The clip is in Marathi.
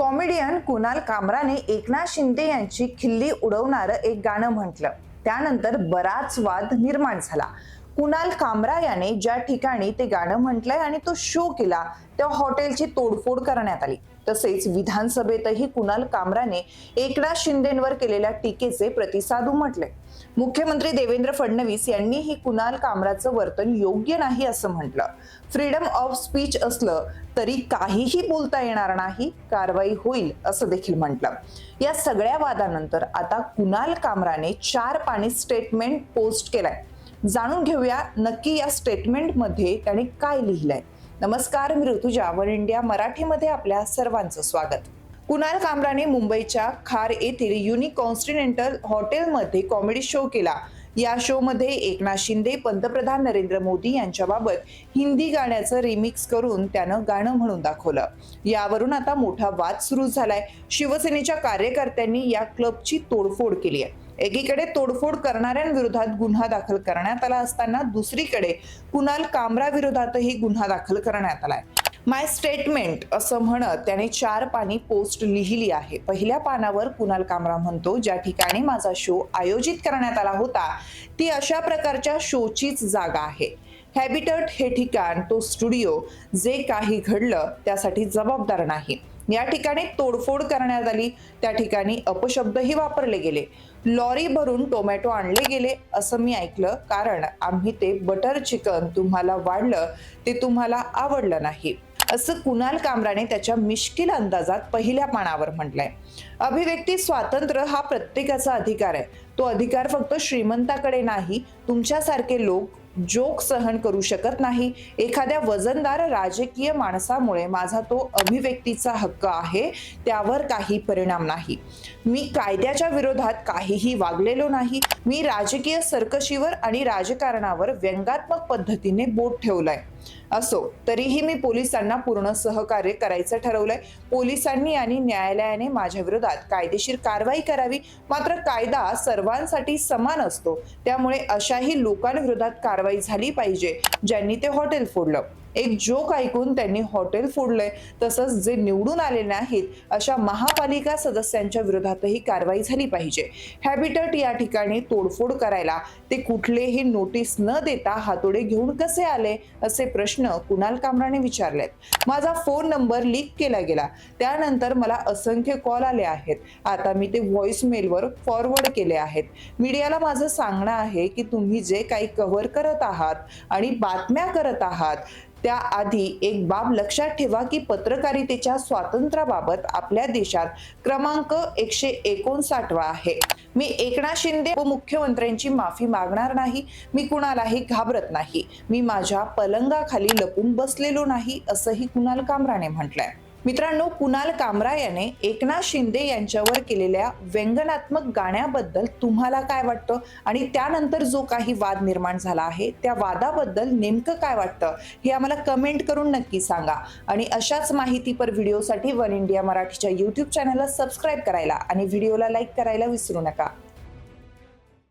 कॉमेडियन कुणाल कामराने एकनाथ शिंदे यांची खिल्ली उडवणारं एक गाणं म्हटलं. त्यानंतर बराच वाद निर्माण झाला. कुणाल कामरा याने ज्या ठिकाणी ते गाणं म्हटलंय आणि तो शो केला त्या हॉटेलची तोडफोड करण्यात आली. तसेच विधानसभेतही कुणाल कामराने एकनाथ शिंदेंवर केलेल्या टीकेचे प्रतिसाद उमटले मुख्यमंत्री देवेंद्र फडणवीस यांनीही कुणाल कामराचं वर्तन योग्य नाही असं म्हटलं. फ्रीडम ऑफ स्पीच असलं तरी काहीही बोलता येणार नाही कारवाई होईल असं देखील म्हटलं. या सगळ्या वादानंतर आता कुणाल कामराने चार पाणी स्टेटमेंट पोस्ट केलाय. जाणून घेऊया नक्की या स्टेटमेंटमध्ये त्याने काय लिहिलंय. नमस्कार मी ऋतुजा वन इंडिया मराठीमध्ये आपल्या सर्वांचं स्वागत. कुणाल कामराने मुंबईच्या खार येथील युनिक कॉन्स्टिनेंटल हॉटेलमध्ये कॉमेडी शो केला. या शोमध्ये एकनाथ शिंदे पंतप्रधान नरेंद्र मोदी यांच्याबाबत हिंदी गाण्याचं रिमिक्स करून त्यानं गाणं म्हणून दाखवलं. यावरून आता मोठा वाद सुरू झालाय. शिवसेनेच्या कार्यकर्त्यांनी या क्लबची तोडफोड केली आहे. एकीकडे तोडफोड करणाऱ्यांविरोधात गुन्हा दाखल करण्यात आला असताना दुसरीकडे कुणाल कामरा विरोधातही गुन्हा दाखल करण्यात आलाय. माय स्टेटमेंट असं म्हणत त्याने चार पानी पोस्ट लिहिली आहे. पहिल्या पानावर कुणाल कामरा म्हणतो ज्या ठिकाणी माझा शो आयोजित करण्यात आला होता ती अशा प्रकारच्या शोचीच जागा आहे. हॅबिटट हे ठिकाण तो स्टुडिओ जे काही घडलं त्यासाठी जबाबदार नाही. या ठिकाणी तोडफोड करण्यात आली. त्या ठिकाणी अपशब्दही वापरले गेले. लॉरी भरून टोमॅटो आणले गेले असं मी ऐकलं. कारण आम्ही ते बटर चिकन तुम्हाला वाढलं ते तुम्हाला आवडलं नाही. असं कुणाल कामराने त्याच्या मिश्किल अंदाजात पहिल्या पानावर म्हटलंय. अभिव्यक्ती स्वातंत्र्य हा प्रत्येकाचा अधिकार आहे. तो अधिकार फक्त श्रीमंताकडे नाही तुमच्यासारखे लोक जोक सहन करू शकत नाही. एखाद्या वजनदार राजकीय माणसामुळे माझा तो अभिव्यक्तीचा हक्क आहे त्यावर काही परिणाम नाही. मी कायद्याच्या विरोधात काहीही वागलेलो नाही. मी राजकीय सरकशीवर आणि राजकारणावर व्यंगात्मक पद्धतीने बोट ठेवलाय. असो तरीही मी पोलिसांना पूर्ण सहकार्य करायचं ठरवलंय. पोलिसांनी आणि न्यायालयाने माझ्या विरोधात कायदेशीर कारवाई करावी. मात्र कायदा सर्वांसाठी समान असतो. त्यामुळे अशाही लोकांविरोधात कारवाई झाली पाहिजे ज्यांनी ते हॉटेल फोडलं. एक जोक ऐकून त्यांनी हॉटेल फोडलंय. तसंच जे निवडून आले नाहीत अशा महापालिका सदस्यांच्या विरोधातही कारवाई झाली पाहिजे. हॅबिटट या ठिकाणी तोडफोड करायला ते कुठलेही नोटीस न देता हातोडे घेऊन कसे आले असे प्रश्न कुणाल कामराने विचारलेत. माझा फोन नंबर लीक केला गेला. त्यानंतर मला असंख्य कॉल आले आहेत. आता मी ते व्हॉइसमेलवर फॉरवर्ड केले आहेत. मीडियाला माझं सांगणं आहे की तुम्ही जे काही कव्हर करत आहात आणि बातम्या करत आहात त्याआधी एक बाब लक्षात ठेवा की पत्रकारितेच्या स्वातंत्र्याबाबत आपल्या देशात क्रमांक एकशे एकोणसाठवा आहे. मी एकनाथ शिंदे व मुख्यमंत्र्यांची माफी मागणार नाही. मी कुणालाही घाबरत नाही. मी माझ्या पलंगाखाली लपून बसलेलो नाही असंही कुणाल कामराने म्हटलंय. मित्रांनो कुणाल कामरा याने एकनाथ शिंदे यांच्यावर केलेल्या व्यंगनात्मक गाण्याबद्दल तुम्हाला काय वाटतं? आणि त्यानंतर जो काही वाद निर्माण झाला आहे त्या वादाबद्दल नेमकं काय वाटतं? हे आम्हाला कमेंट करून नक्की सांगा. आणि अशाच माहितीपर व्हिडिओसाठी वन इंडिया मराठीच्या यूट्यूब चॅनलला सबस्क्राईब करायला आणि व्हिडिओला लाईक करायला विसरू नका.